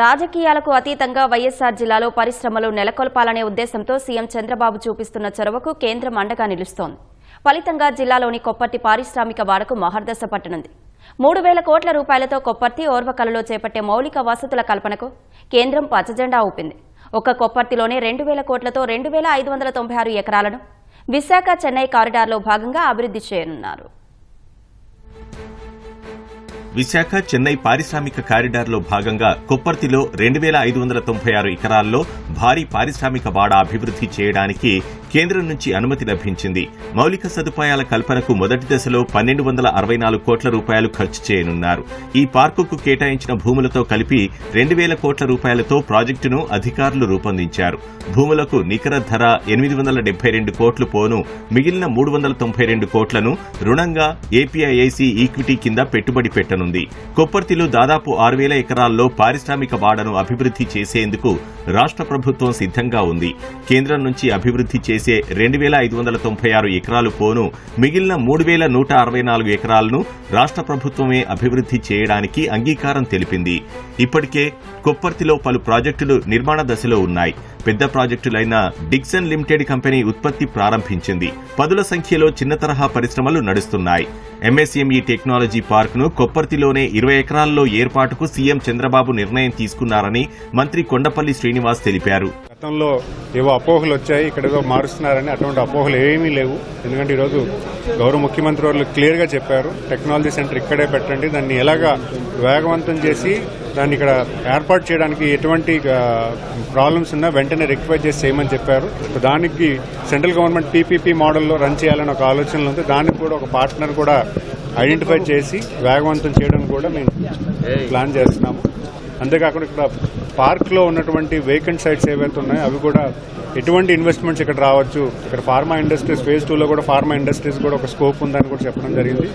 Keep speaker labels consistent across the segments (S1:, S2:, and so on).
S1: రాజకీయాలకు అతీతంగా వైఎస్సార్ జిల్లాలో పరిశ్రమలు నెలకొల్పాలనే ఉద్దేశంతో సీఎం చంద్రబాబు చూపిస్తున్న చొరవకు కేంద్రం అండగా నిలుస్తోంది. ఫలితంగా జిల్లాలోని కొప్పర్తి పారిశ్రామిక వాడకు మహర్దశ పట్టనుంది. మూడు వేల కోట్ల రూపాయలతో కొప్పర్తి ఓర్వకలలో చేపట్టే మౌలిక వసతుల కల్పనకు కేంద్రం పచ్చజెండా ఊపింది. ఒక్క కొప్పర్తిలోనే రెండు వేల కోట్లతో రెండు వేల ఐదు వందల తొంభై ఆరు ఎకరాలను విశాఖ చెన్నై కారిడార్లో భాగంగా అభివృద్ధి చేయనున్నారు.
S2: విశాఖ చెన్నై పారిశ్రామిక కారిడార్లో భాగంగా కొప్పర్తిలో రెండు వేల ఐదు వందల తొంభై ఆరు ఎకరాల్లో భారీ పారిశ్రామిక వాడ అభివృద్ధి చేయడానికి కేంద్రం నుంచి అనుమతి లభించింది. మౌలిక సదుపాయాల కల్పనకు మొదటి దశలో పన్నెండు వందల అరవై నాలుగు కోట్ల రూపాయలు ఖర్చు చేయనున్నారు. ఈ పార్కుకు కేటాయించిన భూములతో కలిపి రెండు వేల కోట్ల రూపాయలతో ప్రాజెక్టును అధికారులు రూపొందించారు. భూములకు నికర ధర ఎనిమిది వందల డెబ్బై రెండు కోట్లు పోను మిగిలిన మూడు వందల తొంభై రెండు కోట్లను రుణంగా ఏపీఐఐసి ఈక్విటీ కింద పెట్టుబడి పెట్టనుంది. కొప్పర్తిలో దాదాపు ఆరు వేల ఎకరాల్లో పారిశ్రామిక వాడను అభివృద్ధి చేసేందుకు రాష్ట్ర ప్రభుత్వం సిద్ధంగా ఉంది. కేంద్రం నుంచి అభివృద్ధి చేసే రెండు వేల ఐదు వందల తొంభై ఆరు ఎకరాలు పోను. మిగిలిన మూడు వేల నూట అరవై నాలుగు ఎకరాలను రాష్ట్ర ప్రభుత్వమే అభివృద్ధి చేయడానికి అంగీకారం తెలిపింది. ఇప్పటికే కొప్పర్తిలో పలు ప్రాజెక్టులు నిర్మాణ దశలో ఉన్నాయి. పెద్ద ప్రాజెక్టులైన డిక్సన్ లిమిటెడ్ కంపెనీ ఉత్పత్తి ప్రారంభించింది. పదుల సంఖ్యలో చిన్న తరహా పరిశ్రమలు నడుస్తున్నాయి. ఎంఎస్ఎంఈ టెక్నాలజీ పార్క్ను కొప్పర్తిలోనే ఇరవై ఎకరాల్లో ఏర్పాటుకు సీఎం చంద్రబాబు నిర్ణయం తీసుకున్నారని మంత్రి కొండపల్లి శ్రీనివాస్ తెలిపారు.
S3: గతంలో ఏవో అపోహలు వచ్చాయి ఇక్కడ ఏదో మారుస్తున్నారని అటువంటి అపోహలు ఏమీ లేవు. ఎందుకంటే ఈరోజు గౌరవ ముఖ్యమంత్రి వాళ్ళు క్లియర్గా చెప్పారు టెక్నాలజీ సెంటర్ ఇక్కడే పెట్టండి దాన్ని ఎలాగా వేగవంతం చేసి దాన్ని ఇక్కడ ఏర్పాటు చేయడానికి ఎటువంటి ప్రాబ్లమ్స్ ఉన్నా వెంటనే రెక్టిఫై చేసి చేయమని చెప్పారు. దానికి సెంట్రల్ గవర్నమెంట్ పీపీపీ మోడల్లో రన్ చేయాలని ఒక ఆలోచనలు ఉంది. దానికి కూడా ఒక పార్ట్నర్ కూడా ఐడెంటిఫై చేసి వేగవంతం చేయడం కూడా మేము ప్లాన్ చేస్తున్నాము. అంతేకాకుండా ఇక్కడ పార్క్లో ఉన్నటువంటి వేకెంట్ సైట్స్ ఏవైతే ఉన్నాయో అవి కూడా ఎటువంటి ఇన్వెస్ట్మెంట్స్ ఇక్కడ రావచ్చు? ఇక్కడ ఫార్మా ఇండస్ట్రీస్ ఫేజ్ టూలో కూడా ఫార్మా ఇండస్ట్రీస్ కూడా ఒక స్కోప్ ఉందని కూడా చెప్పడం జరిగింది.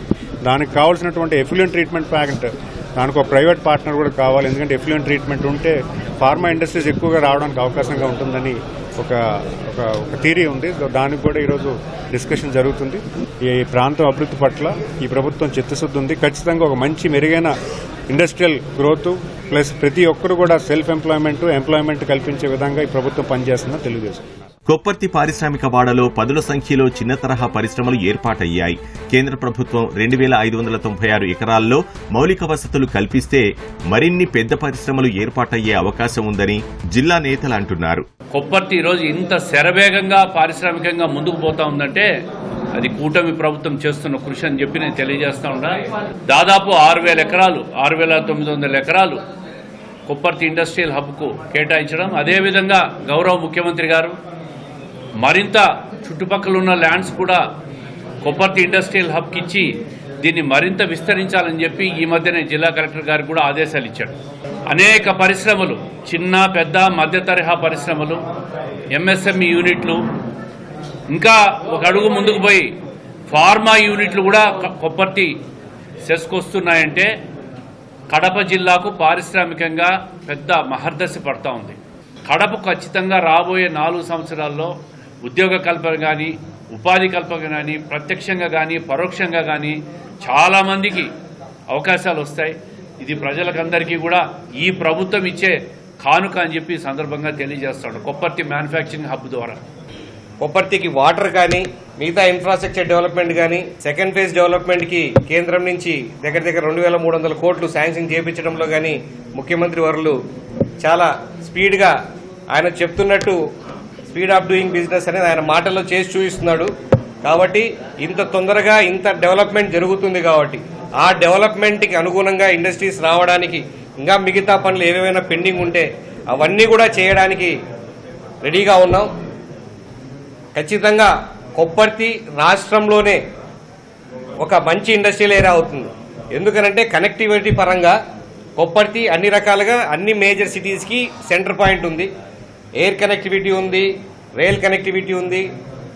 S3: దానికి కావాల్సినటువంటి ఎఫిలియన్ ట్రీట్మెంట్ ప్యాకెట్ దానికి ఒక ప్రైవేట్ పార్ట్నర్ కూడా కావాలి. ఎందుకంటే ఎఫ్లూయెంట్ ట్రీట్మెంట్ ఉంటే ఫార్మా ఇండస్ట్రీస్ ఎక్కువగా రావడానికి అవకాశంగా ఉంటుందని ఒక ఒక ఒక థీరీ ఉంది. సో దానికి కూడా ఈరోజు డిస్కషన్ జరుగుతుంది. ఈ ప్రాంతం అభివృద్ధి పట్ల ఈ ప్రభుత్వం చిత్తశుద్ధి ఉంది. ఖచ్చితంగా ఒక మంచి మెరుగైన ఇండస్ట్రియల్ గ్రోత్ ప్లస్ ప్రతి ఒక్కరు కూడా సెల్ఫ్ ఎంప్లాయ్మెంట్ ఎంప్లాయ్మెంట్ కల్పించే విధంగా ఈ ప్రభుత్వం పనిచేస్తుందని తెలియజేస్తుంది.
S2: కొప్పర్తి పారిశ్రామిక వాడలో పదుల సంఖ్యలో చిన్న తరహా పరిశ్రమలు ఏర్పాటయ్యాయి. కేంద్ర ప్రభుత్వం రెండు వేల ఐదు వందల తొంభై ఆరు ఎకరాల్లో మౌలిక వసతులు కల్పిస్తే మరిన్ని పెద్ద పరిశ్రమలు ఏర్పాటయ్యే అవకాశం ఉందని జిల్లా నేతలు అంటున్నారు.
S4: కొప్పర్తి ఈరోజు ఇంత శరవేగంగా పారిశ్రామికంగా ముందుకు పోతా ఉందంటే అది కూటమి ప్రభుత్వం చేస్తున్న కృషి అని చెప్పి నేను తెలియజేస్తా ఉన్నా. దాదాపు ఆరు వేల ఎకరాలు ఆరు వేల తొమ్మిది వందల ఎకరాలు కొప్పర్తి ఇండస్ట్రియల్ హబ్కు కేటాయించడం. అదేవిధంగా గౌరవ ముఖ్యమంత్రి గారు మరింత చుట్టుపక్కల ఉన్న ల్యాండ్స్ కూడా కొప్పర్తి ఇండస్ట్రియల్ హబ్కి ఇచ్చి దీన్ని మరింత విస్తరించాలని చెప్పి ఈ మధ్యనే జిల్లా కలెక్టర్ గారికి కూడా ఆదేశాలు ఇచ్చాడు అనేక పరిశ్రమలు చిన్న పెద్ద మధ్య తరహా పరిశ్రమలు ఎంఎస్ఎంఈ యూనిట్లు ఇంకా ఒక అడుగు ముందుకు పోయి ఫార్మా యూనిట్లు కూడా క- కొప్పర్తి సెస్కొస్తున్నాయంటే కడప జిల్లాకు పారిశ్రామికంగా పెద్ద మహర్దశ పడతా ఉంది. కడప ఖచ్చితంగా రాబోయే నాలుగు సంవత్సరాల్లో ఉద్యోగ కల్పన కానీ ఉపాధి కల్పన కానీ ప్రత్యక్షంగా కానీ పరోక్షంగా కానీ చాలామందికి అవకాశాలు వస్తాయి. ఇది ప్రజలకందరికీ కూడా ఈ ప్రభుత్వం ఇచ్చే కానుక అని చెప్పి సందర్భంగా తెలియజేస్తాడు కొప్పర్తి మ్యానుఫ్యాక్చరింగ్ హబ్ ద్వారా.
S5: కొప్పర్తికి వాటర్ కానీ మిగతా ఇన్ఫ్రాస్ట్రక్చర్ డెవలప్మెంట్ కానీ సెకండ్ ఫేజ్ డెవలప్మెంట్కి కేంద్రం నుంచి దగ్గర దగ్గర రెండు వేల మూడు వందల కోట్లు శాంక్షన్ చేయించడంలో కానీ ముఖ్యమంత్రి వర్లు చాలా స్పీడ్గా ఆయన చెప్తున్నట్టు స్పీడ్ ఆఫ్ డూయింగ్ బిజినెస్ అనేది ఆయన మాటల్లో చేసి చూపిస్తున్నాడు. కాబట్టి ఇంత తొందరగా ఇంత డెవలప్మెంట్ జరుగుతుంది కాబట్టి ఆ డెవలప్మెంట్కి అనుగుణంగా ఇండస్ట్రీస్ రావడానికి ఇంకా మిగతా పనులు ఏవేమైనా పెండింగ్ ఉంటే అవన్నీ కూడా చేయడానికి రెడీగా ఉన్నాం. ఖచ్చితంగా కొప్పర్తి రాష్ట్రంలోనే ఒక మంచి ఇండస్ట్రియల్ ఏరియా అవుతుంది. ఎందుకనంటే కనెక్టివిటీ పరంగా కొప్పర్తి అన్ని రకాలుగా అన్ని మేజర్ సిటీస్కి సెంటర్ పాయింట్ ఉంది. ఎయిర్ కనెక్టివిటీ ఉంది రైల్ కనెక్టివిటీ ఉంది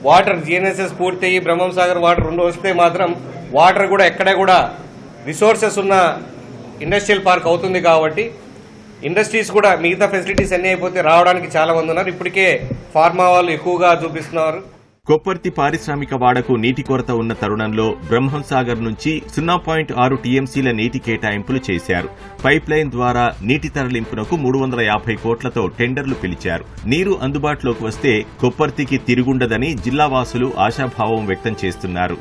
S5: వాటర్ జిఎన్ఎస్ఎస్ పూర్తయి బ్రహ్మం సాగర్ వాటర్ రెండు వస్తే మాత్రం వాటర్ కూడా ఎక్కడ కూడా రిసోర్సెస్ ఉన్న ఇండస్ట్రియల్ పార్క్ అవుతుంది కాబట్టి ఇండస్ట్రీస్ కూడా మిగతా ఫెసిలిటీస్ అన్నీ అయిపోతే రావడానికి చాలా మంది ఉన్నారు. ఇప్పటికే ఫార్మా వాళ్ళు ఎక్కువగా చూపిస్తున్నారు.
S2: కొప్పర్తి పారిశ్రామిక వాడకు నీటి కొరత ఉన్న తరుణంలో బ్రహ్మంసాగర్ నుంచి సున్నా పాయింట్ ఆరు టీఎంసీల నీటి కేటాయింపులు చేశారు. పైప్ లైన్ ద్వారా నీటి తరలింపునకు మూడు వందల యాభై కోట్లతో టెండర్లు పిలిచారు. నీరు అందుబాటులోకి వస్తే కొప్పర్తికి తిరుగుండదని జిల్లావాసులు ఆశాభావం వ్యక్తం చేస్తున్నారు.